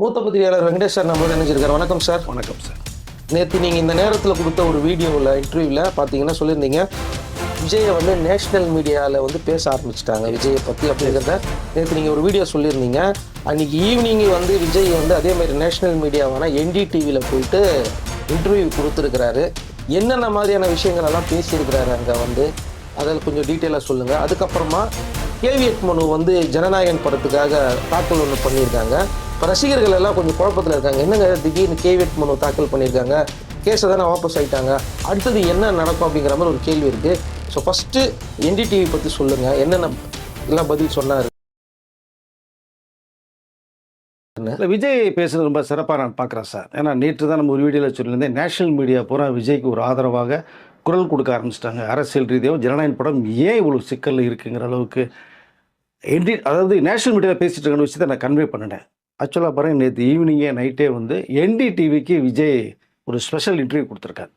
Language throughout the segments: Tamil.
மூத்த பத்திரிகையாளர் வெங்கடேஷ் சார் நம்மளோட இணைஞ்சிருக்காரு. வணக்கம் சார். வணக்கம் சார். நேற்று நீங்கள் இந்த நேரத்தில் கொடுத்த ஒரு வீடியோவில் இன்டர்வியூவில் பார்த்தீங்கன்னா சொல்லியிருந்தீங்க விஜயை வந்து நேஷ்னல் மீடியாவில் வந்து பேச ஆரம்பிச்சிட்டாங்க விஜயை பற்றி அப்படிங்கிறத. நேற்று நீங்கள் ஒரு வீடியோ சொல்லியிருந்தீங்க. அன்றைக்கி ஈவினிங் வந்து விஜய் வந்து அதே மாதிரி நேஷ்னல் மீடியாவான என்டிடிவியில் போயிட்டு இன்டர்வியூ கொடுத்துருக்கிறாரு. என்னென்ன மாதிரியான விஷயங்கள் எல்லாம் பேசியிருக்கிறாரு அங்கே வந்து? அதில் கொஞ்சம் டீட்டெயிலாக சொல்லுங்கள் அதுக்கப்புறமா கேவியட் மனு வந்து ஜனநாயகன் படத்துக்காக தாக்கல் ஒன்று பண்ணியிருக்காங்க. இப்போ ரசிகர்கள் எல்லாம் கொஞ்சம் குழப்பத்தில் இருக்காங்க. என்னங்க திடீர்னு கேவியட் மனு தாக்கல் பண்ணியிருக்காங்க. கேஸை தானே வாபஸ் ஆகிட்டாங்க அடுத்தது என்ன நடக்கும் அப்படிங்கிற மாதிரி ஒரு கேள்வி இருக்குது ஸோ ஃபஸ்ட்டு என்டிடிவி பற்றி சொல்லுங்கள் என்னென்ன எல்லாம் பதில் சொன்னார்? இல்லை விஜய் பேசுறது ரொம்ப சிறப்பாக நான் பார்க்குறேன் சார். ஏன்னா நேற்று தான் நம்ம ஒரு வீடியோவில் சொல்லியிருந்தேன் நேஷனல் மீடியா பூரா விஜய்க்கு ஒரு ஆதரவாக குரல் கொடுக்க ஆரம்பிச்சிட்டாங்க. அரசியல் ரீதியாக ஜனநாயக படம் ஏன் இவ்வளோ சிக்கலில் இருக்குங்கிற அளவுக்கு என்டி அதாவது நேஷனல் மீடியாவில் பேசிட்டு இருக்க விஷயத்தை நான் கன்வே பண்ணினேன் ஆக்சுவலாக பாருங்கள் நேற்று ஈவினிங்கே நைட்டே வந்து என்டிடிவிக்கு விஜய் ஒரு ஸ்பெஷல் இன்டர்வியூ கொடுத்துருக்காரு.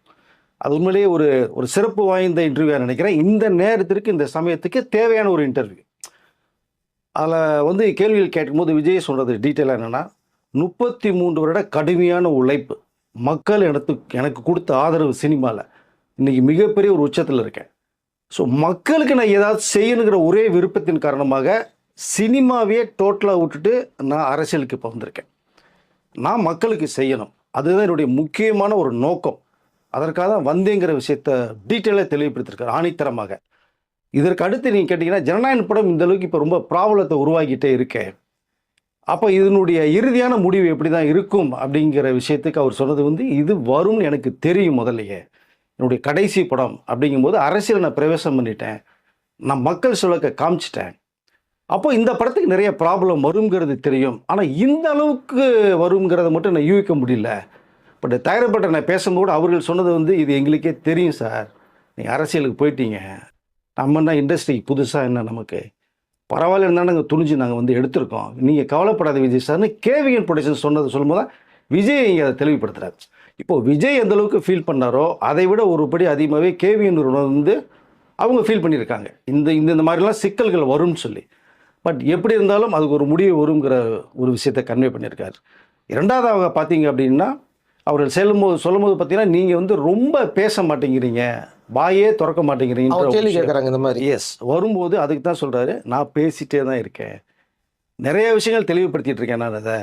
அது உண்மையிலேயே ஒரு ஒரு சிறப்பு வாய்ந்த இன்டர்வியூவாக நினைக்கிறேன். இந்த நேரத்திற்கு இந்த சமயத்துக்கு தேவையான ஒரு இன்டர்வியூ அதில் வந்து கேள்விகள் கேட்கும்போது விஜய் சொல்கிறது டீட்டெயிலாக என்னென்னா முப்பத்தி மூன்று வருட கடுமையான உழைப்பு. மக்கள் எனக்கு எனக்கு கொடுத்த ஆதரவு சினிமாவில் இன்றைக்கி மிகப்பெரிய ஒரு உச்சத்தில் இருக்கேன். ஸோ மக்களுக்கு நான் ஏதாவது செய்யணுங்கிற ஒரே விருப்பத்தின் காரணமாக சினிமாவையே டோட்டலாக விட்டுட்டு நான் அரசியலுக்கு இப்போ வந்திருக்கேன். நான் மக்களுக்கு செய்யணும். அதுதான் என்னுடைய முக்கியமான ஒரு நோக்கம். அதற்காக தான் வந்தேங்கிற விஷயத்த டீட்டெயிலாக தெளிவுபடுத்திருக்காரு ஆணித்தரமாக. இதற்கு அடுத்து நீங்கள் கேட்டிங்கன்னா ஜனநாயக படம் இந்த அளவுக்கு இப்போ ரொம்ப ப்ராப்ளத்தை உருவாக்கிட்டே இருக்கேன் அப்போ இதனுடைய இறுதியான முடிவு எப்படி தான் இருக்கும் அப்படிங்கிற விஷயத்துக்கு அவர் சொன்னது வந்து இது வரும்னு எனக்கு தெரியும் முதல்லையே. என்னுடைய கடைசி படம் அப்படிங்கும்போது அரசியல் நான் பிரவேசம் பண்ணிட்டேன். நான் மக்கள் சொல்ல காமிச்சிட்டேன். அப்போ இந்த படத்துக்கு நிறைய ப்ராப்ளம் வருங்கிறது தெரியும். ஆனால் இந்த அளவுக்கு வருங்கிறத மட்டும் நான் யூகிக்க முடியல. பட் தயாரிப்பட்ட நான் பேசும்போது அவர்கள் சொன்னது வந்து இது எங்களுக்கே தெரியும் சார். நீங்கள் அரசியலுக்கு போயிட்டீங்க. நம்ம என்ன இண்டஸ்ட்ரிக்கு புதுசாக என்ன நமக்கு? பரவாயில்ல இருந்தால் நாங்கள் துணிஞ்சு நாங்கள் வந்து எடுத்திருக்கோம். நீங்கள் கவலைப்படாத விஜய் சார்னு கேவிஎன் ப்ரொடக்ஷன் சொன்னது சொல்லும்போது தான் விஜய் இங்கே அதை தெளிவுபடுத்துகிறார் இப்போ விஜய் எந்த அளவுக்கு ஃபீல் பண்ணாரோ அதை விட ஒரு படி அதிகமாகவே கேவிஎன் வந்து அவங்க ஃபீல் பண்ணியிருக்காங்க. இந்த இந்த இந்த மாதிரிலாம் சிக்கல்கள் வரும்னு சொல்லி. பட் எப்படி இருந்தாலும் அதுக்கு ஒரு முடிவு வருங்கிற ஒரு விஷயத்தை கன்வே பண்ணியிருக்காரு. இரண்டாவது அவங்க பார்த்தீங்க அப்படின்னா அவர்கள் செல்லும்போது சொல்லும்போது பார்த்தீங்கன்னா நீங்கள் வந்து ரொம்ப பேச மாட்டேங்கிறீங்க. வாயே திறக்க கேள்வி மாட்டேங்கிறீங்க கேட்குறாங்க இந்த மாதிரி. எஸ் வரும்போது அதுக்கு தான் சொல்கிறாரு நான் பேசிட்டே தான் இருக்கேன். நிறைய விஷயங்கள் தெளிவுபடுத்திட்டு இருக்கேன் நான் அதை.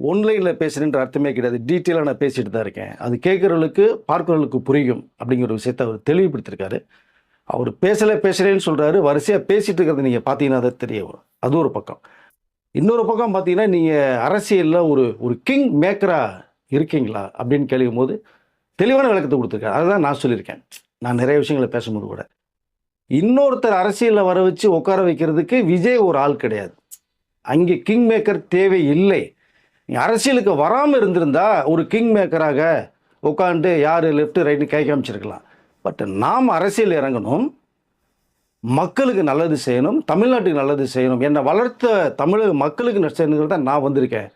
ஒன்லைனில் பேசுகிறேன்ற அர்த்தமே கிடையாது. டீட்டெயிலாக நான் பேசிட்டு தான் இருக்கேன். அது கேட்குறவங்களுக்கு பார்க்குறவங்களுக்கு புரியும். அப்படிங்கிற ஒரு விஷயத்தை அவர் தெளிவுபடுத்தியிருக்காரு அவர் பேசலை பேசுகிறேன்னு சொல்கிறாரு வரிசையாக பேசிகிட்டு இருக்கிறத நீங்கள் பார்த்தீங்கன்னா அது தெரிய வரும். அது ஒரு பக்கம். இன்னொரு பக்கம் பார்த்தீங்கன்னா நீங்கள் அரசியலில் ஒரு ஒரு கிங் மேக்கராக இருக்கீங்களா அப்படின்னு கேட்கும் போது தெளிவான விளக்கத்தை கொடுத்துருக்காரு. அதுதான் நான் சொல்லியிருக்கேன். நான் நிறைய விஷயங்களை பேசும்போது கூட. இன்னொருத்தர் அரசியலில் வர வச்சு உட்கார வைக்கிறதுக்கு விஜய் ஒரு ஆள் கிடையாது. அங்கே கிங் மேக்கர் தேவை இல்லை. அரசியலுக்கு வராமல் இருந்திருந்தா ஒரு கிங் மேக்கராக உட்காந்துட்டு யார் லெஃப்ட்டு ரைட்டு கை காமிச்சிருக்கலாம். பட் நாம் அரசியல் இறங்கணும். மக்களுக்கு நல்லது செய்யணும். தமிழ்நாட்டுக்கு நல்லது செய்யணும். என்னை வளர்த்த தமிழக மக்களுக்கு ந- செய்யணுங்கிறது தான் நான் வந்திருக்கேன்.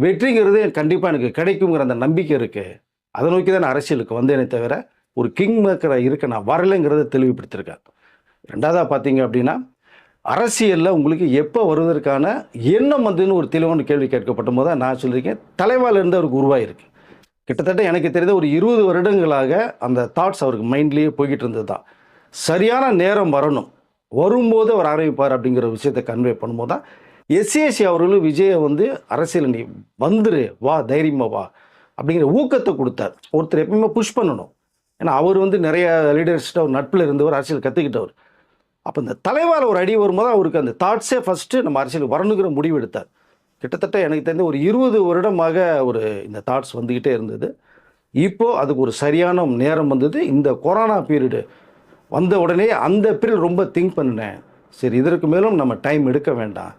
வெற்றிங்கிறது கண்டிப்பாக எனக்கு கிடைக்குங்கிற அந்த நம்பிக்கை இருக்குது அதை நோக்கி தான் நான் அரசியலுக்கு வந்தேனே தவிர ஒரு கிங் மேக்கராக இருக்க நான் வரலைங்கிறத தெளிவுபடுத்திருக்கேன் ரெண்டாவதாக பார்த்தீங்க அப்படின்னா அரசியலில் உங்களுக்கு எப்போ வருவதற்கான எண்ணம் வந்துன்னு ஒரு தெளிவான கேள்வி கேட்கப்பட்ட போது தான் நான் சொல்லியிருக்கேன். தலைவாலேருந்து அவருக்கு உருவாயிருக்கு. கிட்டத்தட்ட எனக்கு தெரிந்த ஒரு இருபது வருடங்களாக அந்த தாட்ஸ் அவருக்கு மைண்ட்லேயே போய்கிட்டு இருந்தது தான் சரியான நேரம் வரணும். வரும்போது அவர் ஆரம்பிப்பார் அப்படிங்கிற விஷயத்தை கன்வே பண்ணும்போது தான் எஸ்சிஎஸ்சி அவர்களும் விஜயை வந்து அரசியல் நீ வந்துரு வா தைரியமாக வா அப்படிங்கிற ஊக்கத்தை கொடுத்தார். ஒருத்தர் எப்பயுமே புஷ் பண்ணணும். ஏன்னா அவர் வந்து நிறைய லீடர்ஸ்கிட்ட ஒரு நட்பில் இருந்தவர் அரசியல் கற்றுக்கிட்டவர் அப்போ இந்த தலைவால் ஒரு அடி வரும்போது அவருக்கு அந்த தாட்ஸே ஃபஸ்ட்டு நம்ம அரசியலுக்கு வரணுங்கிற முடிவு எடுத்தார். கிட்டத்தட்ட எனக்கு தெரிந்த ஒரு இருபது வருடமாக ஒரு இந்த தாட்ஸ் வந்துக்கிட்டே இருந்தது. இப்போது அதுக்கு ஒரு சரியான நேரம் வந்தது. இந்த கொரோனா பீரியடு வந்த உடனே அந்த பீரியட் ரொம்ப திங்க் பண்ணினேன். சரி இதற்கு மேலும் நம்ம டைம் எடுக்க வேண்டாம்.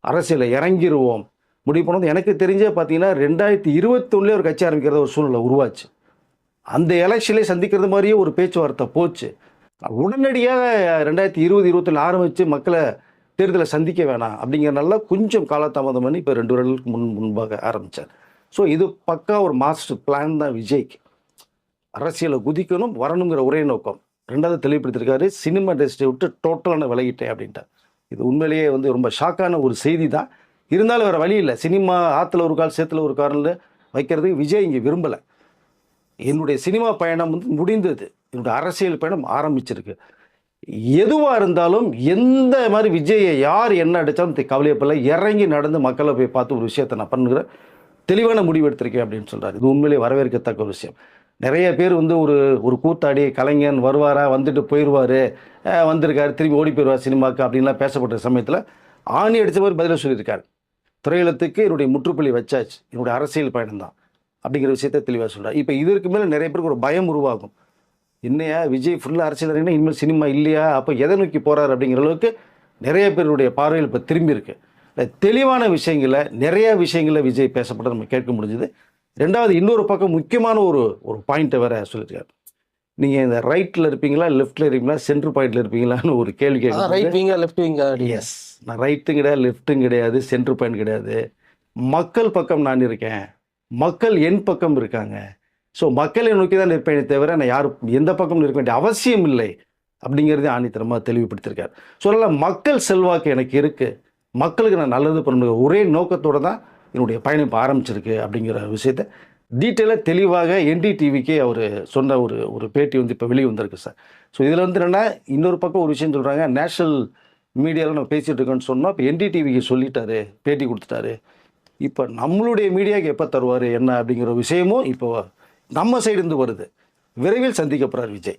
அரசியலில் இறங்கிடுவோம் முடிவு பண்ணது. எனக்கு தெரிஞ்சே பார்த்தீங்கன்னா ரெண்டாயிரத்தி இருபத்தொன்னுலேயே ஒரு கட்சி ஆரம்பிக்கிறத ஒரு சூழ்நிலை உருவாச்சு. அந்த எலெக்ஷன்லேயே சந்திக்கிறது மாதிரியே ஒரு பேச்சுவார்த்தை போச்சு. உடனடியாக ரெண்டாயிரத்தி இருபது இருபத்தொன்று ஆரம்பித்து மக்களை தேர்தலை சந்திக்க வேணாம் அப்படிங்கிறனால கொஞ்சம் காலதாமதம் பண்ணி இப்போ ரெண்டு வருடங்களுக்கு முன் முன்பாக ஆரம்பித்தார் ஸோ இது பக்கா ஒரு மாஸ்டர் பிளான் தான் விஜய்க்கு. அரசியலை குதிக்கணும் வரணுங்கிற ஒரே நோக்கம். ரெண்டாவது தெளிவுபடுத்திருக்காரு சினிமா இண்டஸ்ட்ரியை விட்டு டோட்டலான விலகிட்டேன் அப்படின்ட்டு இது உண்மையிலேயே வந்து ரொம்ப ஷாக்கான ஒரு செய்தி தான். இருந்தாலும் வேறு வழி இல்லை. சினிமா ஆற்றுல ஒரு கால் சேத்துல ஒரு காலில் வைக்கிறதுக்கு விஜய் இங்கே விரும்பலை. என்னுடைய சினிமா பயணம் வந்து முடிந்தது. என்னுடைய அரசியல் பயணம் ஆரம்பிச்சிருக்கு. எதுவாக இருந்தாலும் எந்த மாதிரி விஜயை யார் என்ன அடித்தாலும் கவலையப்படல. இறங்கி நடந்து மக்களை போய் பார்த்து ஒரு விஷயத்தை நான் பண்ணுகிறேன் தெளிவான முடிவு எடுத்திருக்கேன் அப்படின்னு சொல்கிறார் இது உண்மையிலே வரவேற்கத்தக்க ஒரு விஷயம். நிறைய பேர் வந்து ஒரு ஒரு கூத்தாடி கலைஞன் வருவாரா வந்துட்டு போயிடுவார் வந்திருக்காரு திரும்பி ஓடி போயிடுவார் சினிமாக்கு அப்படின்லாம் பேசப்பட்ட சமயத்தில் ஆணி அடித்த மாதிரி பதிலாக சொல்லியிருக்காரு. திரையுலகத்துக்கு என்னுடைய முற்றுப்புள்ளி வச்சாச்சு. என்னுடைய அரசியல் பயணம் தான் அப்படிங்கிற விஷயத்த தெளிவாக சொல்கிறார் இப்போ இதற்கு மேலே நிறைய பேருக்கு ஒரு பயம் உருவாகும். என்னையா விஜய் ஃபுல்லாக அரசியல் இறங்கினா இனிமேல் சினிமா இல்லையா? அப்போ எதை நோக்கி போகிறார் அப்படிங்கிற அளவுக்கு நிறைய பேருடைய பார்வையில் இப்போ திரும்பி இருக்கு. இல்ல, தெளிவான விஷயங்களை நிறைய விஷயங்களை விஜய் பேசப்பட்ட நம்ம கேட்க முடிஞ்சுது. ரெண்டாவது இன்னொரு பக்கம் முக்கியமான ஒரு ஒரு பாயிண்ட்டை வேற சொல்லியிருக்காரு. நீங்கள் இந்த ரைட்டில் இருப்பீங்களா லெஃப்ட்டில் இருப்பீங்களா சென்டர் பாயிண்டில் இருப்பீங்களான்னு ஒரு கேள்வி கேட்க ரைட் விங்கா லெஃப்ட் விங்கா எஸ் நான் ரைட்டும் கிடையாது லெஃப்ட்டும் கிடையாது சென்டர் பாயிண்ட் கிடையாது. மக்கள் பக்கம் நான் இருக்கேன். மக்கள் என் பக்கம் இருக்காங்க. ஸோ மக்களை நோக்கி தான் நிற்பேனே தவிர நான் யாரும் எந்த பக்கமும் இருக்க வேண்டிய அவசியம் இல்லை அப்படிங்கிறதே ஆணித்தரமாக தெளிவுபடுத்தியிருக்கார். சொல்லலாம் மக்கள் செல்வாக்கு எனக்கு இருக்குது மக்களுக்கு நான் நல்லது பண்ணணும் ஒரே நோக்கத்தோடு தான் என்னுடைய பயணம் இப்போ ஆரம்பிச்சிருக்கு அப்படிங்கிற விஷயத்த டீட்டெயிலாக தெளிவாக என்டிடிவிக்கே அவர் சொன்ன ஒரு ஒரு பேட்டி வந்து இப்போ வெளியே வந்திருக்கு சார். ஸோ இதில் வந்து என்னென்னா இன்னொரு பக்கம் ஒரு விஷயம் சொல்கிறாங்க நேஷனல் மீடியாவில் நம்ம பேசிகிட்டு இருக்கோன்னு சொன்னோம். இப்போ என்டிடிவிக்கு சொல்லிட்டாரு பேட்டி கொடுத்துட்டாரு. இப்போ நம்மளுடைய மீடியாவுக்கு எப்போ தருவார் என்ன அப்படிங்கிற விஷயமும் இப்போ நம்ம side இருந்து வருது. விரைவில் சந்திக்க போகிறார் விஜய்.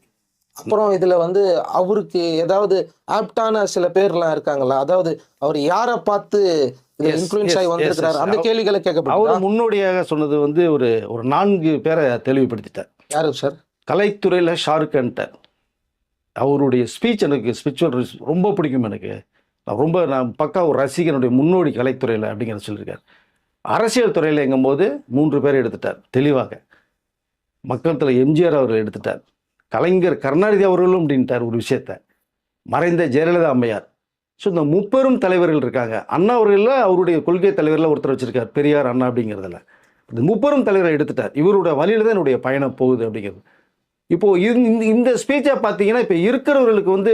அப்புறம் இதுல வந்து அவருக்கு ஏதாவது ஆப்டான சில பேர்லாம் இருக்காங்களா? அதாவது அவர் யாரை பார்த்து yes, ஆகி வந்திருக்கிறார். அந்த கேள்விகளை கேட்கப்படுதா அவர் முன்னோடியாக சொன்னது வந்து ஒரு ஒரு நான்கு பேரை தெளிவுபடுத்திட்டார். யாரு சார் கலைத்துறையில் ஷாருக் கான்ட்ட அவருடைய ஸ்பீச் எனக்கு ஸ்பிரிச்சுவல் ரொம்ப பிடிக்கும் எனக்கு. நான் ரொம்ப நான் பக்கா ஒரு ரசிகனுடைய முன்னோடி கலைத்துறையில் அப்படிங்கிறத சொல்லியிருக்கார். அரசியல் துறையில் எங்கும்போது மூன்று பேரை எடுத்துட்டார் தெளிவாக. மக்களத்தில் எம்ஜிஆர் அவர்கள் எடுத்துட்டார். கலைஞர் கருணாநிதி அவர்களும் அப்படின்ட்டார் ஒரு விஷயத்த. மறைந்த ஜெயலலிதா அம்மையார். ஸோ இந்த முப்பெரும் தலைவர்கள் இருக்காங்க. அண்ணா அவர்களில் அவருடைய கொள்கை தலைவரில் ஒருத்தர் வச்சுருக்கார். பெரியார் அண்ணா அப்படிங்கிறதுல. இந்த முப்பெரும் தலைவரை எடுத்துட்டார். இவருடைய வழியில் தான் என்னுடைய பயணம் போகுது அப்படிங்கிறது. இப்போது இந்த- இந்த இந்த ஸ்பீச்சை பார்த்தீங்கன்னா இப்போ இருக்கிறவர்களுக்கு வந்து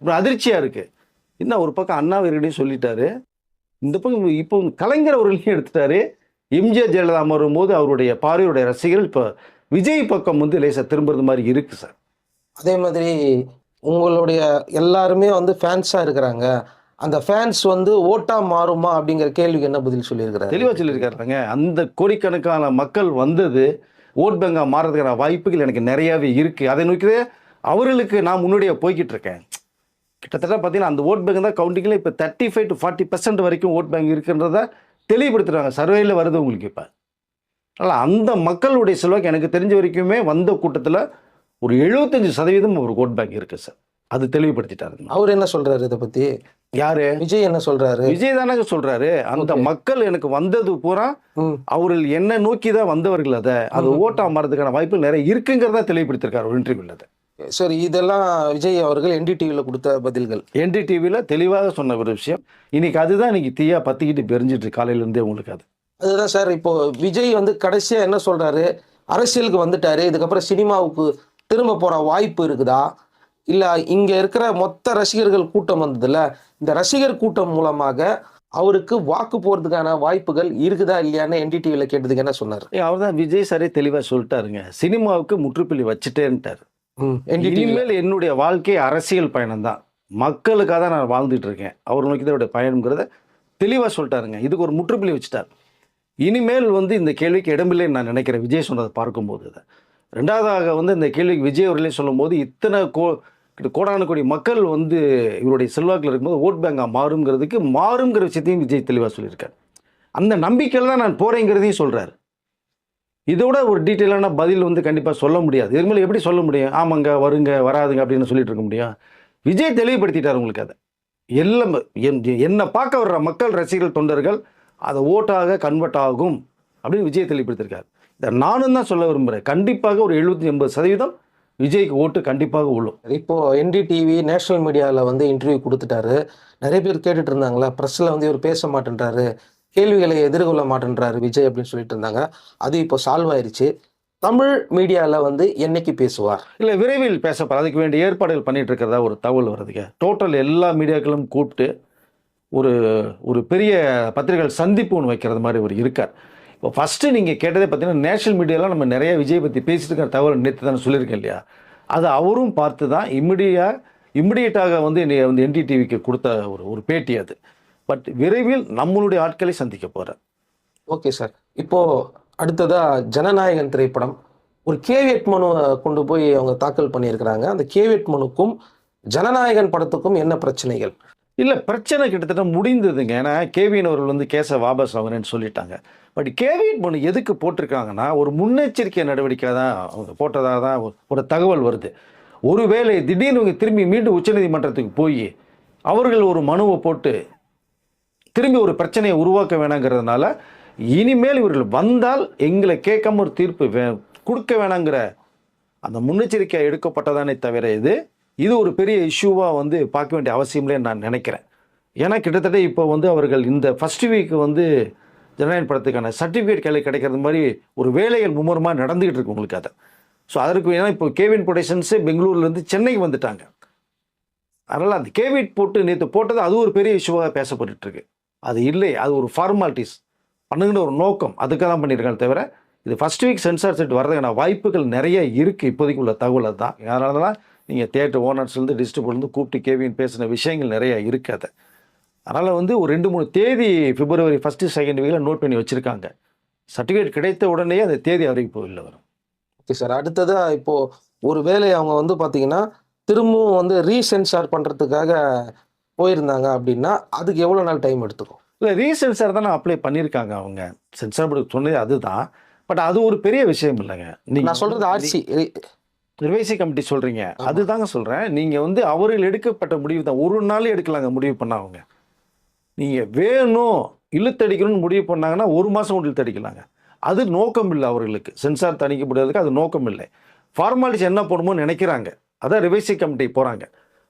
ஒரு அதிர்ச்சியாக இருக்குது என்ன ஒரு பக்கம் அண்ணா அவர்களையும் சொல்லிட்டாரு. இந்த பக்கம் இப்போ கலைஞர் அவர்களையும் எடுத்துட்டாரு. எம்ஜிஆர் ஜெயலலிதா வரும்போது அவருடைய பார்வையுடைய ரசிகர்கள் இப்போ விஜய் பக்கம் வந்து லேசாக திரும்புறது மாதிரி இருக்கு சார். அதே மாதிரி உங்களுடைய எல்லாருமே வந்து ஃபேன்ஸா இருக்கிறாங்க. அந்த ஃபேன்ஸ் வந்து ஓட்டா மாறுமா அப்படிங்கிற கேள்விக்கு என்ன பதில் சொல்லியிருக்கிறாரு? தெளிவாக சொல்லியிருக்காருங்க அந்த கோடிக்கணக்கான மக்கள் வந்தது ஓட் பேங்கா மாறதுக்கான வாய்ப்புகள் எனக்கு நிறையாவே இருக்குது அதை நோக்கி அவர்களுக்கு நான் முன்னாடியே போய்கிட்டு இருக்கேன் கிட்டத்தட்ட பார்த்தீங்கன்னா அந்த ஓட் பேங்க் தான் கவுண்டிங்கில் இப்போ thirty five to forty percent வரைக்கும் ஓட் பேங்க் இருக்குன்றத தெளிவுபடுத்துகிறாங்க சர்வேயில் வருது உங்களுக்கு இப்போ. அதனால் அந்த மக்களுடைய செல்வாக்கு எனக்கு தெரிஞ்ச வரைக்குமே வந்த கூட்டத்தில் ஒரு எழுபத்தஞ்சு சதவீதம் ஒரு ஓட் பேங்க் இருக்குது சார் அது தெளிவுபடுத்திட்டாருங்க அவர் என்ன சொல்றாரு இதை பத்தி? யாரு? விஜய் என்ன சொல்றாரு? விஜய் தானங்க சொல்றாரு. அந்த. மக்கள் எனக்கு வந்தது பூரா. அவர்கள் என்ன நோக்கி தான் வந்தவர்கள் அதை. அது. ஓட்டா மாறதுக்கான வாய்ப்பு நிறைய இருக்குங்கிறதா தெளிவுபடுத்திருக்காரு ஒரு இன்டர்வியூல அதை. சரி இதெல்லாம் விஜய் அவர்கள் என்டிடிவியில் கொடுத்த பதில்கள். என்டிடிவியில் தெளிவாக சொன்ன ஒரு விஷயம். இன்னைக்கு அதுதான் இன்னைக்கு தீயா பத்திக்கிட்டு பெரிஞ்சிட்டு இருக்கு. காலையில இருந்தே உங்களுக்கு அது. அதுதான் சார் இப்போ விஜய் வந்து கடைசியா என்ன சொல்றாரு? அரசியலுக்கு வந்துட்டாரு இதுக்கப்புறம் சினிமாவுக்கு திரும்ப போற வாய்ப்பு இருக்குதா? இல்ல இங்க இருக்கிற மொத்த ரசிகர்கள் கூட்டம் வந்ததுல இந்த ரசிகர் கூட்டம் மூலமாக அவருக்கு வாக்கு போறதுக்கான வாய்ப்புகள் இருக்குதா இல்லையான்னு என்டிடிவில கேட்டதுக்கு என்ன சொன்னார்? அவர் தான் விஜய் சாரே தெளிவாக சொல்லிட்டாருங்க. சினிமாவுக்கு முற்றுப்புள்ளி வச்சுட்டேன்ட்டார். இனிமேல் என்னுடைய வாழ்க்கை அரசியல் பயணம் தான் மக்களுக்காக தான் நான் வாழ்ந்துட்டு இருக்கேன். அவர் நோக்கி தான் என்னுடைய பயணம்ங்கிறத தெளிவாக சொல்லிட்டாருங்க. இதுக்கு ஒரு முற்றுப்புள்ளி வச்சுட்டார். இனிமேல் வந்து இந்த கேள்விக்கு இடமில்லைன்னு நான் நினைக்கிறேன். விஜய் சொன்னதை பார்க்கும்போது இதை. ரெண்டாவதாக வந்து இந்த கேள்விக்கு விஜய் அவர்களே சொல்லும்போது இத்தனை கோ கோடான கோடி மக்கள் வந்து இவருடைய செல்வாக்கில் இருக்கும்போது ஓட் பேங்காக மாறுங்கிறதுக்கு மாறுங்கிற விஷயத்தையும் விஜய் தெளிவாக சொல்லியிருக்கார். அந்த நம்பிக்கையில் தான் நான் போகிறேங்கிறதையும் சொல்கிறார் இதோட ஒரு டீட்டெயிலான பதில் வந்து கண்டிப்பாக சொல்ல முடியாது. இது மேலே எப்படி சொல்ல முடியும்? ஆமாங்க வருங்க வராதுங்க அப்படின்னு சொல்லிட்டு இருக்க முடியும். விஜய் தெளிவுபடுத்திட்டார் உங்களுக்கு அதை. எல்லாம் என்- என்னை பார்க்க வர்ற மக்கள் ரசிகர்கள் தொண்டர்கள் அதை ஓட்டாக கன்வெர்ட் ஆகும் அப்படின்னு விஜய் தெளிவுபடுத்தியிருக்கார். இதை நானும் தான் சொல்ல விரும்புகிறேன் கண்டிப்பாக ஒரு எழுபத்தி எண்பது சதவீதம் விஜய்க்கு ஓட்டு கண்டிப்பாக உள்ளும். இப்போ என்டிடிவி நேஷனல் மீடியாவில் வந்து இன்டர்வியூ கொடுத்துட்டாரு. நிறைய பேர் கேட்டுட்டு இருந்தாங்களா? ப்ரெஸ்ஸில் வந்து இவர் பேச மாட்டேன்றாரு. கேள்விகளை எதிர்கொள்ள மாட்டேன்றாரு விஜய் அப்படின்னு சொல்லிட்டு இருந்தாங்க. அது இப்போ சால்வ் ஆயிருச்சு. தமிழ் மீடியாவில் வந்து என்னைக்கு பேசுவார்? இல்லை விரைவில் பேசப்பட அதுக்கு வேண்டிய ஏற்பாடுகள் பண்ணிட்டு இருக்கிறதா ஒரு தகவல் வருதுங்க. டோட்டல் எல்லா மீடியாக்களும் கூப்பிட்டு ஒரு ஒரு பெரிய பத்திரிகைகள் சந்திப்பு ஒன்று வைக்கிறது மாதிரி ஒரு இருக்கார். இப்போ ஃபஸ்ட்டு நீங்கள் கேட்டதே பார்த்தீங்கன்னா நேஷனல் மீடியாலாம் நம்ம நிறைய விஜய் பற்றி பேசிட்டு இருக்கிற தகவல் நேற்று தானே சொல்லியிருக்கேன் இல்லையா? அது அவரும் பார்த்து தான் இம்மிடியாக இம்மிடியட்டாக வந்து என்னை வந்து என்டிடிவிக்கு கொடுத்த ஒரு ஒரு பேட்டி அது. பட் விரைவில் நம்மளுடைய ஆட்களை சந்திக்க போகிறார் ஓகே சார். இப்போது அடுத்ததாக ஜனநாயகன் திரைப்படம். ஒரு கேவியட் மனு கொண்டு போய் அவங்க தாக்கல் பண்ணியிருக்கிறாங்க. அந்த கேவியட் மனுக்கும் ஜனநாயகன் படத்துக்கும் என்ன பிரச்சனைகள்? இல்லை பிரச்சனை கிட்டத்தட்ட முடிந்ததுங்க. ஏன்னா கேவின் அவர்கள் வந்து கேஸை வாபஸ் வாங்குறேன்னு சொல்லிட்டாங்க. பட் கேவிஎன் பொண்ணு எதுக்கு போட்டிருக்காங்கன்னா ஒரு முன்னெச்சரிக்கை நடவடிக்கை தான் அவங்க போட்டதாக தான் ஒரு- ஒரு தகவல் வருது. ஒருவேளை திடீர்னு இவங்க திரும்பி மீண்டும் உச்சநீதிமன்றத்துக்கு போய் அவர்கள் ஒரு மனுவை போட்டு திரும்பி ஒரு பிரச்சனையை உருவாக்க வேணாங்கிறதுனால இனிமேல் இவர்கள் வந்தால் எங்களை கேட்காம ஒரு தீர்ப்பு வே கொடுக்க வேணாங்கிற அந்த முன்னெச்சரிக்கை எடுக்கப்பட்டதானே தவிர இது இது ஒரு பெரிய இஷ்யூவாக வந்து பார்க்க வேண்டிய அவசியம்லே நான் நினைக்கிறேன். ஏன்னா கிட்டத்தட்ட இப்போ வந்து அவர்கள் இந்த ஃபர்ஸ்ட் வீக் வந்து ஜனநாயக படத்துக்கான சர்டிஃபிகேட் கையில் கிடைக்கிறது மாதிரி ஒரு வேலைகள் மும்முரமாக நடந்துக்கிட்டு இருக்கு உங்களுக்கு அதை. ஸோ அதற்கு ஏன்னா இப்போ கேவின் ப்ரொடக்ஷன்ஸு பெங்களூர்லேருந்து சென்னைக்கு வந்துட்டாங்க. அதனால் அந்த கேவிட் போட்டு நேற்று போட்டது அது ஒரு பெரிய இஷ்யூவாக பேசப்பட்டுருக்கு அது இல்லை அது ஒரு ஃபார்மாலிட்டிஸ் பண்ணுங்கிற ஒரு நோக்கம். அதுக்காக தான் பண்ணியிருக்காங்க தவிர இது ஃபர்ஸ்ட் வீக் சென்சார் செட் வர்றதுக்கான வாய்ப்புகள் நிறைய இருக்குது இப்போதைக்கு உள்ள தகவல் அதுதான். அதனால தான் நீங்கள் தேட்டர் ஓனர்ஸ்லேருந்து டிஸ்ட்ரிபியூட்லேருந்து கூப்பிட்டு கேவின் பேசின விஷயங்கள் நிறைய இருக்குது அதனால் வந்து ஒரு ரெண்டு மூணு தேதி பிப்ரவரி ஃபஸ்ட்டு செகண்ட் வீக்கில் நோட் பண்ணி வச்சுருக்காங்க. சர்டிஃபிகேட் கிடைத்த உடனே அந்த தேதி அறிவிப்பு இல்லை வரும். ஓகே சார் அடுத்ததா இப்போ ஒரு வேளை அவங்க வந்து பார்த்தீங்கன்னா திரும்பவும் வந்து ரீசென்சார் பண்ணுறதுக்காக போயிருந்தாங்க அப்படின்னா அதுக்கு எவ்வளோ நாள் டைம் எடுத்துக்கும்? இல்லை ரீசென்சார் தான் அப்ளை பண்ணியிருக்காங்க அவங்க. சென்சார் போர்டு சொன்னது அதுதான். பட் அது ஒரு பெரிய விஷயம் இல்லைங்க. நான் சொல்றது ஆர்சி ரிவைசி கமிட்டி சொல்றீங்க. அதுதாங்க சொல்றேன். நீங்க வந்து அவர்கள் எடுக்கப்பட்ட முடிவு தான். ஒரு நாள் எடுக்கலாங்க முடிவு பண்ண அவங்க நீங்க வேணும் இழுத்தடிக்கணும்னு முடிவு பண்ணாங்கன்னா ஒரு மாசம் கூட இழுத்தடிக்கலாங்க. அது நோக்கம் இல்லை அவர்களுக்கு. சென்சார் தணிக்கப்படுவதற்கு அது நோக்கம் இல்லை. ஃபார்மாலிட்டிஸ் என்ன போடணுமோ நினைக்கிறாங்க. அதான் ரிவைசி கமிட்டி போறாங்க.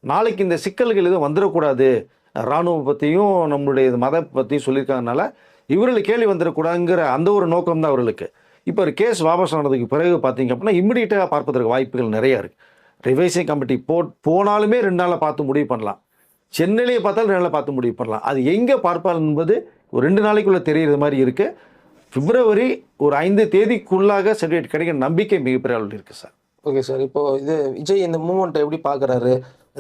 நாளைக்கு இந்த சிக்கல்கள் எதுவும் வந்துடக்கூடாது. இராணுவம் பற்றியும் நம்மளுடைய மத பற்றியும் சொல்லியிருக்காங்கனால இவர்கள் கேள்வி வந்துடக்கூடாதுங்கிற அந்த ஒரு நோக்கம் தான் அவர்களுக்கு. இப்போ ஒரு கேஸ் வாபஸ் ஆனதுக்கு பிறகு பார்த்தீங்க அப்படின்னா இம்மிடியட்டாக பார்ப்பதற்கு வாய்ப்புகள் நிறைய இருக்குது ரிவைசிங் கமிட்டி போ போனாலுமே ரெண்டு நாளில் பார்த்து முடிவு பண்ணலாம். சென்னையிலேயே பார்த்தாலும் ரெண்டு நாளில் பார்த்து முடிவு பண்ணலாம். அது எங்கே பார்ப்பார் என்பது ஒரு ரெண்டு நாளைக்குள்ளே தெரியுற மாதிரி இருக்குது பிப்ரவரி ஒரு ஐந்து தேதிக்குள்ளாக சர்டிஃபிகேட் கிடைக்கிற நம்பிக்கை மிகப்பெரிய அளவில் இருக்குது சார். Okay sir. இப்போ இது விஜய் இந்த மூமெண்ட்டை எப்படி பார்க்குறாரு?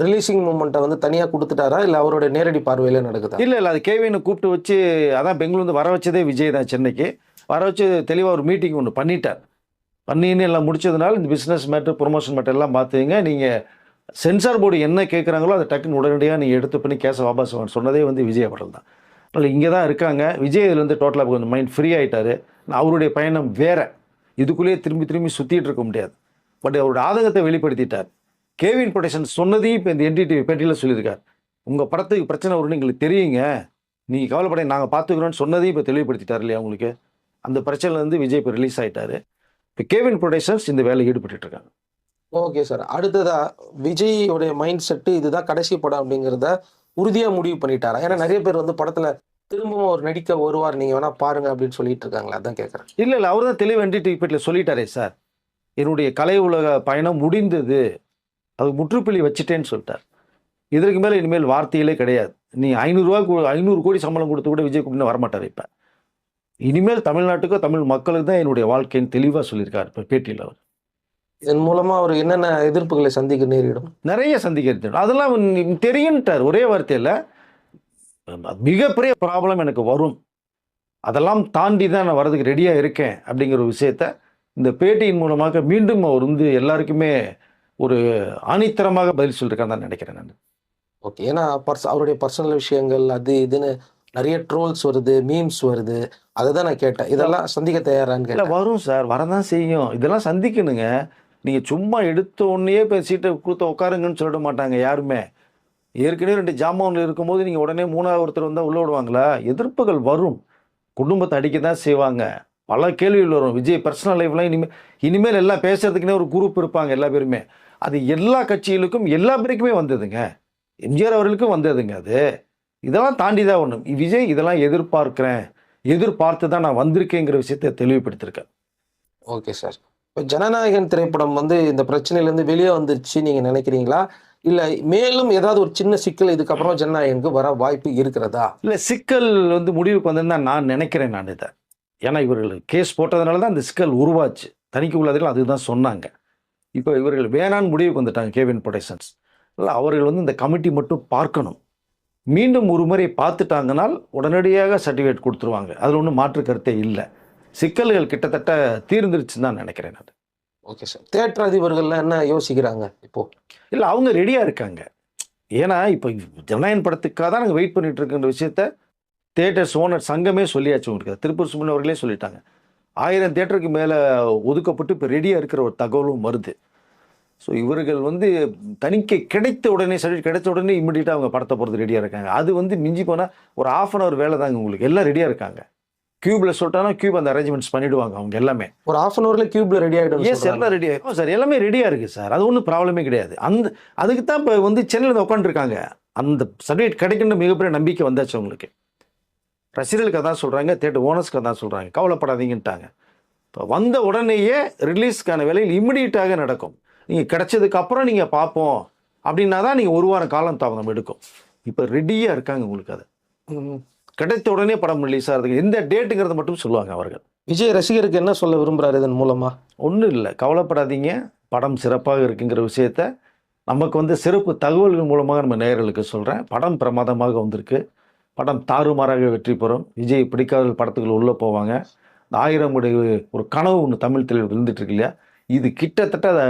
ரிலீசிங் மூமெண்ட்டை வந்து தனியாக கொடுத்துட்டாரா? இல்லை அவருடைய நேரடி பார்வையில் நடக்குதா? இல்லை இல்லை. அது கேவினை கூப்பிட்டு வச்சு அதான் பெங்களூர்ந்து வர வச்சதே விஜய் தான் சென்னைக்கு. வர வச்சு தெளிவாக ஒரு மீட்டிங் ஒன்று பண்ணிட்டார் பண்ணின்னு எல்லாம் முடிச்சதுனால இந்த பிஸ்னஸ் மேட்ரு ப்ரொமோஷன் மேட்டர் எல்லாம் பார்த்துங்க நீங்கள் சென்சார் போர்டு என்ன கேட்குறாங்களோ அதை டக்குன்னு உடனடியாக நீங்கள் எடுத்து பண்ணி கேஸை வாபஸ் சொன்னதே வந்து விஜய் அவர்கள் தான். அதனால் இங்கே தான் இருக்காங்க. விஜய் இதுலேருந்து டோட்டலாக கொஞ்சம் மைண்ட் ஃப்ரீ ஆகிட்டார் அவருடைய பயணம் வேறு. இதுக்குள்ளேயே திரும்பி திரும்பி சுற்றிட்டு இருக்க முடியாது. பட் அவருடைய ஆதங்கத்தை வெளிப்படுத்திட்டார். கேவின் ப்ரொடக்ஷன் சொன்னதையும் இப்போ இந்த என்டிடிவி பேட்டியில் சொல்லியிருக்கார். உங்கள் படத்துக்கு பிரச்சனை வரும்னு எங்களுக்கு தெரியுங்க. நீங்கள் கவலைப்படைய நாங்கள் பார்த்துக்குறோன்னு சொன்னதையும் இப்போ தெளிவுபடுத்திட்டார் இல்லையா உங்களுக்கு? அந்த பிரச்சனைலேருந்து விஜய் இப்போ ரிலீஸ் ஆயிட்டாரு. இப்போ கேவின் ப்ரொடக்ஷன்ஸ் இந்த வேலையில் ஈடுபட்டு இருக்காங்க. ஓகே சார் அடுத்ததா விஜயோடைய மைண்ட் செட்டு இதுதான் கடைசி படம் அப்படிங்கிறத உறுதியாக முடிவு பண்ணிட்டாரா? ஏன்னா நிறைய பேர் வந்து படத்தில் திரும்பவும் ஒரு நடிக்க வருவார் நீங்கள் வேணா பாருங்க அப்படின்னு சொல்லிட்டு இருக்காங்களா அதான் கேட்குறேன் இல்லை இல்லை அவர் தான் தெளிவு என்டிடிவி பேட்டியில் சொல்லிட்டாரே சார் என்னுடைய கலை உலக பயணம் முடிந்தது. அது முற்றுப்புள்ளி வச்சுட்டேன்னு சொல்லிட்டார். இதற்கு மேலே இனிமேல் வார்த்தைகளே கிடையாது. நீ ஐநூறுரூவா ஐநூறு கோடி சம்பளம் கொடுத்து கூட விஜய் கூப்பிட்டு வரமாட்டார் இப்போ. இனிமேல் தமிழ்நாட்டுக்கோ தமிழ் மக்களுக்கு தான் என்னுடைய வாழ்க்கைன்னு தெளிவாக சொல்லியிருக்கார் இப்போ பேட்டியில் அவர். இதன் மூலமா அவர் என்னென்ன எதிர்ப்புகளை சந்திக்க நேரிடும்? நிறைய சந்திக்கிறது. அதெல்லாம் அவன் தெரியுன்ட்டார் ஒரே வார்த்தையில் மிகப்பெரிய ப்ராப்ளம் எனக்கு வரும். அதெல்லாம் தாண்டி தான் நான் வரதுக்கு ரெடியாக இருக்கேன் அப்படிங்கிற ஒரு விஷயத்த இந்த பேட்டியின் மூலமாக மீண்டும் அவர் வந்து எல்லாருக்குமே ஒரு ஆணித்தரமாக பதில் சொல்லியிருக்கான்னு தான் நினைக்கிறேன் நான். ஓகே ஏன்னா பர்ஸ் அவருடைய பர்சனல் விஷயங்கள் அது இதுன்னு நிறைய ட்ரோல்ஸ் வருது மீம்ஸ் வருது. அதை தான் நான் கேட்டேன். இதெல்லாம் சந்திக்க தயாரான்னு கேட்டேன். வரும் சார். வரதான் செய்யும். இதெல்லாம் சந்திக்கணுங்க. நீங்கள் சும்மா எடுத்த உடனே இப்போ சீட்டை கொடுத்து உட்காருங்கன்னு சொல்லிட மாட்டாங்க யாருமே. ஏற்கனவே ரெண்டு ஜாமான்ல இருக்கும்போது நீங்கள் உடனே மூணாவது ஒருத்தர் வந்தால் உள்ள விடுவாங்களா? எதிர்ப்புகள் வரும். குடும்பத்தை அடிக்க தான் செய்வாங்க. பல கேள்விகள் வரும். விஜய் பர்சனல் லைஃப்லாம் இனிமேல் இனிமேல் எல்லாம் பேசுறதுக்குன்னே ஒரு குரூப் இருப்பாங்க எல்லா பேருமே. அது எல்லா கட்சிகளுக்கும் எல்லா பேருக்குமே வந்ததுங்க. எம்ஜிஆர் அவர்களுக்கும் வந்ததுங்க அது. இதெல்லாம் தாண்டி தான் ஒன்று விஜய் இதெல்லாம் எதிர்பார்க்கிறேன். எதிர்பார்த்து தான் நான் வந்திருக்கேங்கிற விஷயத்தை தெளிவுபடுத்திருக்கேன் ஓகே சார். இப்போ ஜனநாயகன் திரைப்படம் வந்து இந்த பிரச்சனையிலேருந்து வெளியே வந்துருச்சு நீங்கள் நினைக்கிறீங்களா? இல்ல மேலும் ஏதாவது ஒரு சின்ன சிக்கல் இதுக்கப்புறம் ஜனநாயகனுக்கு வர வாய்ப்பு இருக்கிறதா? இல்லை சிக்கல் வந்து முடிவுக்கு வந்ததுன்னு தான் நான் நினைக்கிறேன் நான் இதை. ஏன்னா இவர்கள் கேஸ் போட்டதுனால தான் அந்த சிக்கல் உருவாச்சு. தணிக்கை உள்ளதில் அதுதான் சொன்னாங்க. இப்போ இவர்கள் வேணான்னு முடிவுக்கு வந்துட்டாங்க கேவின் ப்ரொடக்ஷன்ஸ். இல்லை அவர்கள் வந்து இந்த கமிட்டி மட்டும் பார்க்கணும். மீண்டும் ஒரு முறை பார்த்துட்டாங்கனால் உடனடியாக சர்டிஃபிகேட் கொடுத்துருவாங்க. அதில் ஒன்றும் மாற்று கருத்தே இல்லை. சிக்கல்கள் கிட்டத்தட்ட தீர்ந்துருச்சுன்னு தான் நினைக்கிறேன் நான். Okay sir. தேட்டர் அதிபர்கள்லாம் என்ன யோசிக்கிறாங்க இப்போ? இல்லை அவங்க ரெடியாக இருக்காங்க. ஏன்னா இப்போ ஜனநாயகன் படத்துக்காக தான் நாங்கள் வெயிட் பண்ணிட்டு இருக்கின்ற விஷயத்த தேட்டர்ஸ் ஓனர் சங்கமே சொல்லியாச்சு உங்களுக்கு. திருப்பூர் சுமன் அவர்களே சொல்லிட்டாங்க. ஆயிரம் தேட்டருக்கு மேலே ஒதுக்கப்பட்டு இப்போ ரெடியாக இருக்கிற ஒரு தகவலும் வருது. ஸோ இவர்கள் வந்து தணிக்கை கிடைத்த உடனே சர்டிஃபிகேட் கிடைத்த உடனே இம்மிடியட்டாக அவங்க படத்தை போகிறது ரெடியாக இருக்காங்க. அது வந்து மிஞ்சி போனால் ஒரு ஆஃப் அன் ஹவர் வேலை தாங்க உங்களுக்கு. எல்லாம் ரெடியாக இருக்காங்க. கியூப்ல சொல்லிட்டாங்கன்னா கியூப் அந்த அரேஞ்ச்மெண்ட்ஸ் பண்ணிடுவாங்க அவங்க எல்லாமே. ஒரு ஹாஃப் அன் ஹவர்ல கியூப்ல ரெடி எஸ் ஆயிடும் எல்லாம் ரெடி ஆகும் சார் எல்லாமே ரெடியாக இருக்குது சார். அது ஒன்றும் ப்ராப்ளமே கிடையாது. அந்த அதுக்கு தான் இப்போ வந்து சென்னையில் உட்காந்துருக்காங்க அந்த சர்டிஃபிகேட் கிடைக்கின்ற மிகப்பெரிய நம்பிக்கை வந்தாச்சு அவங்களுக்கு. ரசிகர்களுக்கு அதான் சொல்கிறாங்க தேட்டர் ஓனர்ஸ்க்கு அதான் சொல்கிறாங்க கவலைப்படாதீங்கன்ட்டாங்க. இப்போ வந்த உடனேயே ரிலீஸ்க்கான வேலையில் இம்மிடியட்டாக நடக்கும். நீங்கள் கிடைச்சதுக்கு அப்புறம் நீங்கள் பார்ப்போம். அப்படின்னா தான் நீங்கள் ஒரு வாரம் காலம் தாமதம் எடுக்கும். இப்போ ரெடியாக இருக்காங்க உங்களுக்கு அது. கிடைத்த உடனே படம் ரிலீஸ் ஆகிறதுக்கு எந்த டேட்டுங்கிறத மட்டும் சொல்லுவாங்க அவர்கள். விஜய் ரசிகருக்கு என்ன சொல்ல விரும்புறாரு இதன் மூலமா? ஒன்றும் இல்லை. கவலைப்படாதீங்க. படம் சிறப்பாக இருக்குங்கிற விஷயத்த நமக்கு வந்து சிறப்பு தகவல்கள் மூலமாக நம்ம நேயர்களுக்கு சொல்கிறேன் படம் பிரமாதமாக வந்திருக்கு. படம் தாறுமாறாக வெற்றி பெறும். விஜய் பிடிக்காத படத்துக்குள்ள உள்ளே போவாங்க. இந்த ஆயிரம் ஒரு கனவு ஒன்று தமிழ் தெளிவு இருந்துட்டு இருக்கு இல்லையா? இது கிட்டத்தட்ட அதை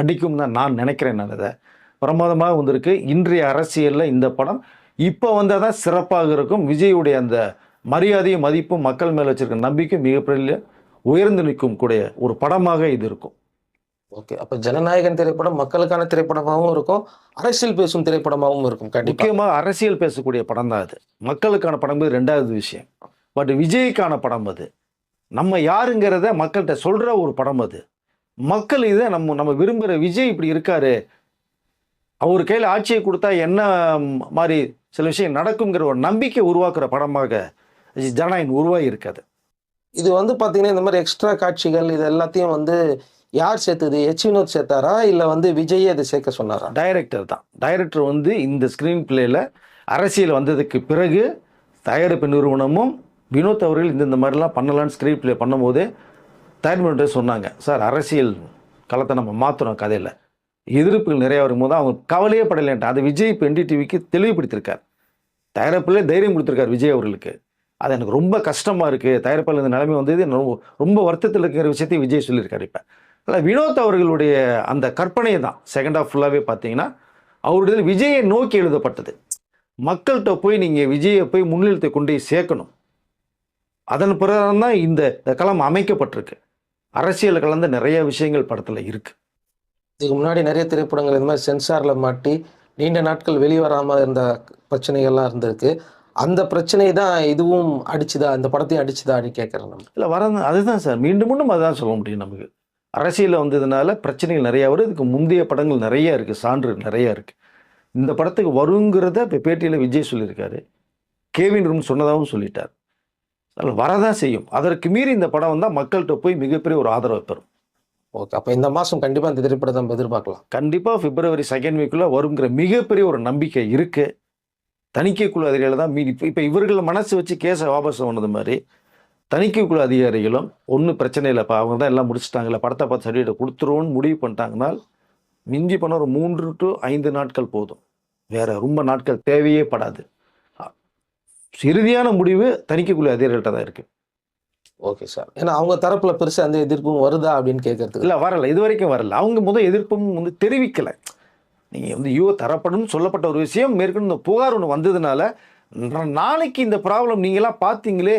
அடிக்கும் தான் நான் நினைக்கிறேன் நான் அதை. பிரமாதமாக வந்திருக்கு. இன்றைய அரசியலில் இந்த படம் இப்போ வந்தால் தான் சிறப்பாக இருக்கும். விஜயுடைய அந்த மரியாதையும் மதிப்பும் மக்கள் மேலே வச்சிருக்க நம்பிக்கை மிகப்பெரிய உயர்ந்து நிற்கும் கூடிய ஒரு படமாக இது இருக்கும். ஓகே. அப்ப ஜனநாயகன் திரைப்படம் மக்களுக்கான திரைப்படமாகவும் இருக்கும். அரசியல் பேசும் திரைப்படமாகவும் இருக்கும் முக்கியமாக அரசியல் பேசக்கூடிய படம் தான் அது. மக்களுக்கான படம் இது ரெண்டாவது விஷயம். பட் விஜய்க்கான படம் அது. நம்ம யாருங்கிறத மக்கள்கிட்ட சொல்கிற ஒரு படம் அது. மக்கள் இதை நம்ம நம்ம விரும்புகிற விஜய் இப்படி இருக்காரு. அவர் கையில் ஆட்சியை கொடுத்தா என்ன மாதிரி சில விஷயம் நடக்குங்கிற ஒரு நம்பிக்கை உருவாக்குற படமாக ஜனநாயகன் உருவாகி இருக்காது இது வந்து பாத்தீங்கன்னா இந்த மாதிரி எக்ஸ்ட்ரா காட்சிகள் இது எல்லாத்தையும் வந்து யார் சேர்த்தது? எச் வினோத் சேர்த்தாரா? இல்ல வந்து விஜயே அதை சேர்க்க சொன்னாரா? டைரக்டர் தான். டைரக்டர் வந்து இந்த ஸ்க்ரீன் பிளேயில் அரசியல் வந்ததுக்கு பிறகு தயாரிப்பு நிறுவனமும் வினோத் அவர்கள் இந்த இந்த மாதிரிலாம் பண்ணலான்னு ஸ்க்ரீன் பிளே பண்ணும்போது தயாரிப்பு சொன்னாங்க. சார் அரசியல் களத்தை நம்ம மாற்றுறோம் கதையில். எதிர்ப்புகள் நிறையா வரும்போது அவங்க கவலையே படலைன்ட்டு. அது விஜய் இப்போ என்டிடிவிக்கு தெளிவுபடுத்திருக்கார் தயாரிப்பிலே தைரியம் கொடுத்துருக்கார் விஜய் அவர்களுக்கு. அது எனக்கு ரொம்ப கஷ்டமாக இருக்குது தயாரிப்பாளர் இந்த நிலைமை வந்தது ரொம்ப ரொம்ப வருத்தத்தில் இருக்கிற விஷயத்தையும் விஜய் சொல்லியிருக்காரு இப்போ. அதில் வினோத் அவர்களுடைய அந்த கற்பனை தான் செகண்ட் ஆஃப் ஃபுல்லாகவே பார்த்தீங்கன்னா அவருடைய விஜயை நோக்கி எழுதப்பட்டது. மக்கள்கிட்ட போய் நீங்கள் விஜயை போய் முன்னிறுத்தி கொண்டு சேர்க்கணும். அதன் பிறகு தான் இந்த களம் அமைக்கப்பட்டிருக்கு. அரசியல் கலந்த நிறைய விஷயங்கள் படத்தில் இருக்குது இதுக்கு முன்னாடி நிறைய திரைப்படங்கள் இந்த மாதிரி சென்சார்ல மாட்டி நீண்ட நாட்கள் வெளிவராம இருந்த பிரச்சனைகள்லாம் இருந்திருக்கு. அந்த பிரச்சனை தான் இதுவும் அடிச்சுதா இந்த படத்தையும் அடிச்சுதா அப்படின்னு கேட்கறேன் நம்ம. இல்லை வர அதுதான் சார். மீண்டும் மீண்டும் அதுதான் சொல்ல முடியும் நமக்கு. அரசியலில் வந்ததுனால பிரச்சனைகள் நிறையா வருது. இதுக்கு முந்தைய படங்கள் நிறைய இருக்குது சான்று நிறைய இருக்குது இந்த படத்துக்கு வருங்கிறத இப்போ பேட்டியில் விஜய் சொல்லியிருக்காரு. கேவின் ரூம் சொன்னதாகவும் சொல்லிட்டார். அதில் வரதான் செய்யும். அதற்கு மீறி இந்த படம் வந்தால் மக்கள்கிட்ட போய் மிகப்பெரிய ஒரு ஆதரவை பெறும் ஓகே அப்போ இந்த மாதம் கண்டிப்பாக இந்த திரைப்படத்தை நம்ம எதிர்பார்க்கலாம். கண்டிப்பாக பிப்ரவரி செகண்ட் வீக்குள்ளே வருங்கிற மிகப்பெரிய ஒரு நம்பிக்கை இருக்குது தணிக்கைக்குழு அதிகாரிகள் தான் மீறி இப்போ இவர்கள் மனசு வச்சு கேஸை வாபஸ் பண்ணது மாதிரி தணிக்கைக்குழு அதிகாரிகளும் ஒன்றும் பிரச்சனை இல்லைப்பா அவங்க தான் எல்லாம் முடிச்சிட்டாங்கல்ல படத்தை பார்த்து சர்டிஃபிகேட் கொடுத்துருவோன்னு முடிவு பண்ணிட்டாங்கன்னா மிஞ்சி பண்ண ஒரு மூன்று டு ஐந்து நாட்கள் போதும். வேற ரொம்ப நாட்கள் தேவையே படாது. இறுதியான முடிவு தணிக்கைக்குழு அதிகாரிகள்கிட்ட தான் இருக்குது ஓகே சார் ஏன்னா அவங்க தரப்புல பெருசா எந்த எதிர்ப்பும் வருதா அப்படின்னு கேட்கறதுக்கு இல்லை வரல. இது வரைக்கும் வரல. அவங்க முதல் எதிர்ப்பும் வந்து தெரிவிக்கலை. நீங்கள் வந்து ஐயோ தரப்படும் சொல்லப்பட்ட ஒரு விஷயம். மேற்கொண்டு இந்த புகார் ஒன்று வந்ததுனால நாளைக்கு இந்த ப்ராப்ளம் நீங்களாம் பார்த்தீங்களே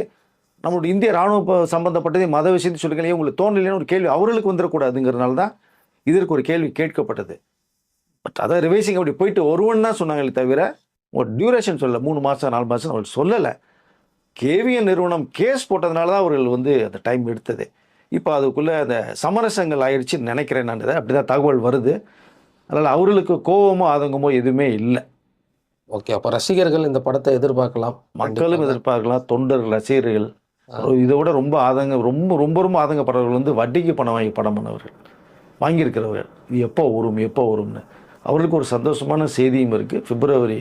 நம்மளுடைய இந்திய ராணுவ சம்பந்தப்பட்டதை மத விஷயத்தை சொல்லுங்களே உங்களுக்கு தோணலைன்னு ஒரு கேள்வி அவர்களுக்கு வந்துடக்கூடாதுங்கிறனால தான் இதற்கு ஒரு கேள்வி கேட்கப்பட்டது. பட் அதை ரிவைசிங் அப்படி போயிட்டு ஒருவன் தான் சொன்னாங்களே தவிர ஒரு டியூரேஷன் சொல்லலை மூணு மாதம் நாலு மாதம் அவர்கள் சொல்லலை. கேவிஎன் நிறுவனம் கேஸ் போட்டதுனால தான் அவர்கள் வந்து அந்த டைம் எடுத்தது. இப்போ அதுக்குள்ளே அந்த சமரசங்கள் ஆயிடுச்சுன்னு நினைக்கிறேன் நான். இதை அப்படி தான் தகவல் வருது. அதனால் அவர்களுக்கு கோபமோ ஆதங்கமோ எதுவுமே இல்லை. ஓகே அப்போ ரசிகர்கள் இந்த படத்தை எதிர்பார்க்கலாம். மக்களும். எதிர்பார்க்கலாம். தொண்டர்கள் ரசிகர்கள். இதை விட ரொம்ப ஆதங்க ரொம்ப ரொம்ப ரொம்ப ஆதங்கப்படுறவர்கள் வந்து வட்டிக்கு பணம் வாங்கி படம் பண்ணவர்கள் வாங்கியிருக்கிறவர்கள். இது எப்போ வரும் எப்போ வரும்னு. அவர்களுக்கு ஒரு சந்தோஷமான செய்தியும் இருக்குது பிப்ரவரி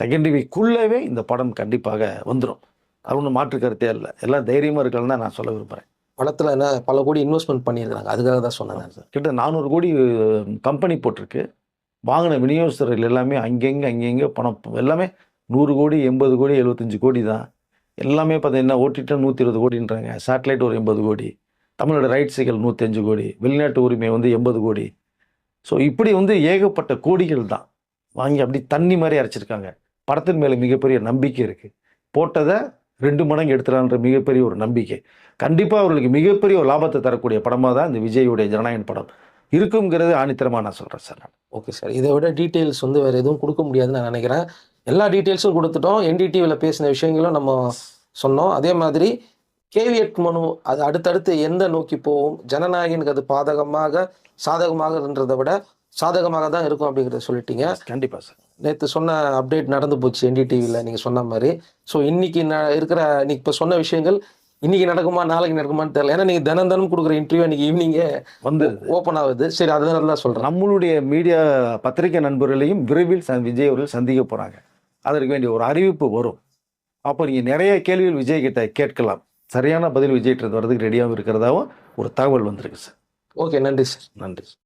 செகண்ட் வீக்குள்ளவே இந்த படம் கண்டிப்பாக வந்துடும் அது ஒன்றும் மாற்று கருத்தே இல்லை எல்லாம் தைரியமாக இருக்கலன்னு தான் நான் சொல்ல விரும்புகிறேன் படத்தில் என்ன பல கோடி இன்வெஸ்ட்மெண்ட் பண்ணியிருக்காங்க அதுக்காக தான் சொன்னேன் நான். கிட்ட நானூறு கோடி கம்பெனி போட்டிருக்கு. வாங்கின விநியோகஸ்தர்கள் எல்லாமே அங்கங்கே அங்கங்கே பணம் எல்லாமே நூறு கோடி எண்பது கோடி எழுபத்தஞ்சு கோடி தான். எல்லாமே பார்த்தீங்கன்னா ஓட்டிட்டு நூற்றி இருபது கோடின்றாங்க. சேட்டலைட் ஒரு எண்பது கோடி. தமிழோட ரைட்ஸுகள் நூற்றஞ்சு கோடி. வெளிநாட்டு உரிமை வந்து எண்பது கோடி. ஸோ இப்படி வந்து ஏகப்பட்ட கோடிகள் தான். வாங்கி அப்படி தண்ணி மாதிரி அரைச்சிருக்காங்க. படத்தின் மேலே மிகப்பெரிய நம்பிக்கை இருக்குது போட்டதை ரெண்டு மடங்கு எடுத்துலான்ற மிகப்பெரிய ஒரு நம்பிக்கை. கண்டிப்பாக அவர்களுக்கு மிகப்பெரிய ஒரு லாபத்தை தரக்கூடிய படமாக தான் இந்த விஜயுடைய ஜனநாயகன் படம் இருக்குங்கிறது ஆணித்தரமாக நான் சொல்கிறேன் சார் நான். Okay sir. இதை விட டீட்டெயில்ஸ் வந்து வேறு எதுவும் கொடுக்க முடியாதுன்னு நான் நினைக்கிறேன். எல்லா டீட்டெயில்ஸும் கொடுத்துட்டோம். என்டிடிவியில் பேசின விஷயங்களும் நம்ம சொன்னோம். அதே மாதிரி கேவியட் மனு அது அடுத்தடுத்து எந்த நோக்கி போகும் ஜனநாயகனுக்கு அது பாதகமாக சாதகமாகன்றதை விட சாதகமாக தான் இருக்கும் அப்படிங்கிறத சொல்லிட்டீங்க. கண்டிப்பாக சார். நேற்று சொன்ன அப்டேட் நடந்து போச்சு என்டிடிவியில் நீங்கள் சொன்ன மாதிரி. ஸோ இன்னைக்கு ந இருக்கிற இன்னைக்கு இப்போ சொன்ன விஷயங்கள் இன்னைக்கு நடக்குமா நாளைக்கு நடக்குமான்னு தெரியல. ஏன்னா நீங்கள் தினம் தினம் கொடுக்குற இன்டர்வியூ இன்னைக்கு ஈவினிங்கே வந்து ஓப்பன் ஆகுது. சரி அதனால தான் சொல்கிறேன் நம்மளுடைய மீடியா பத்திரிகை நண்பர்களையும் விரைவில் ச- விஜய் அவர்கள் சந்திக்க போகிறாங்க அதற்கு வேண்டிய ஒரு அறிவிப்பு வரும். அப்போ நீங்கள் நிறைய கேள்விகள் விஜய் கிட்ட கேட்கலாம். சரியான பதில் விஜய்கிட்ட வரதுக்கு ரெடியாகவும் இருக்கிறதாவும் ஒரு தகவல் வந்திருக்கு சார் ஓகே நன்றி சார் நன்றி